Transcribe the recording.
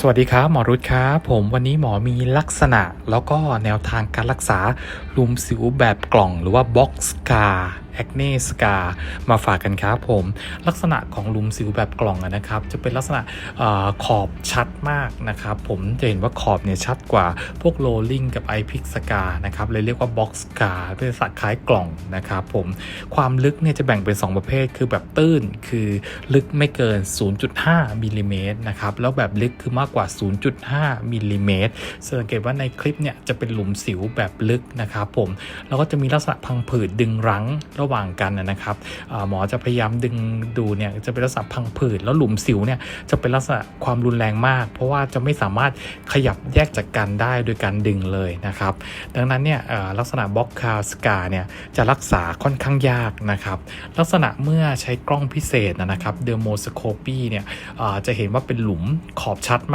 สวัสดีครับ หมอรุตครับผมวันนี้หมอมีลักษณะแล้วก็แนวทางการรักษาลุมสิวแบบกล่องหรือว่าบ็อกซ์กา แอคเนสกามาฝากกันครับผม ลักษณะของหลุมสิวแบบกล่องนะครับ จะเป็นลักษณะอขอบชัดมากนะครับ ผมจะเห็นว่าขอบเนี่ยชัดกว่าพวกโรลลิงกับไอพิกสกานะครับเลยเรียกว่าบ็อกซ์กาเป็นลักษณะคล้ายกล่องนะครับผมความลึกเนี่ยจะแบ่งเป็น 2 ประเภท คือแบบตื้นคือลึกไม่เกิน 0.5มิลลิเมตรนะครับแล้วแบบลึกคือมากกว่า 0.5มิลลิเมตรสังเกตว่าในคลิปเนี่ยจะเป็นหลุมสิวแบบลึกนะครับผมแล้วก็จะมีลักษณะพังผืดดึงรั้งระหว่างกันนะครับหมอจะพยายามดึงดูเนี่ยจะเป็นลักษณะพังผืดแล้วหลุมสิวเนี่ยจะเป็นลักษณะความรุนแรงมาก เพราะว่าจะไม่สามารถขยับแยกจากกันได้โดยการดึงเลยนะครับ ดังนั้นเนี่ยลักษณะบล็อกคาสกาเนี่ยจะรักษาค่อนข้างยากนะครับ ลักษณะเมื่อใช้กล้องพิเศษนะครับเดโมสโคปีเนี่ยจะเห็นว่าเป็นหลุมขอบชัดมาก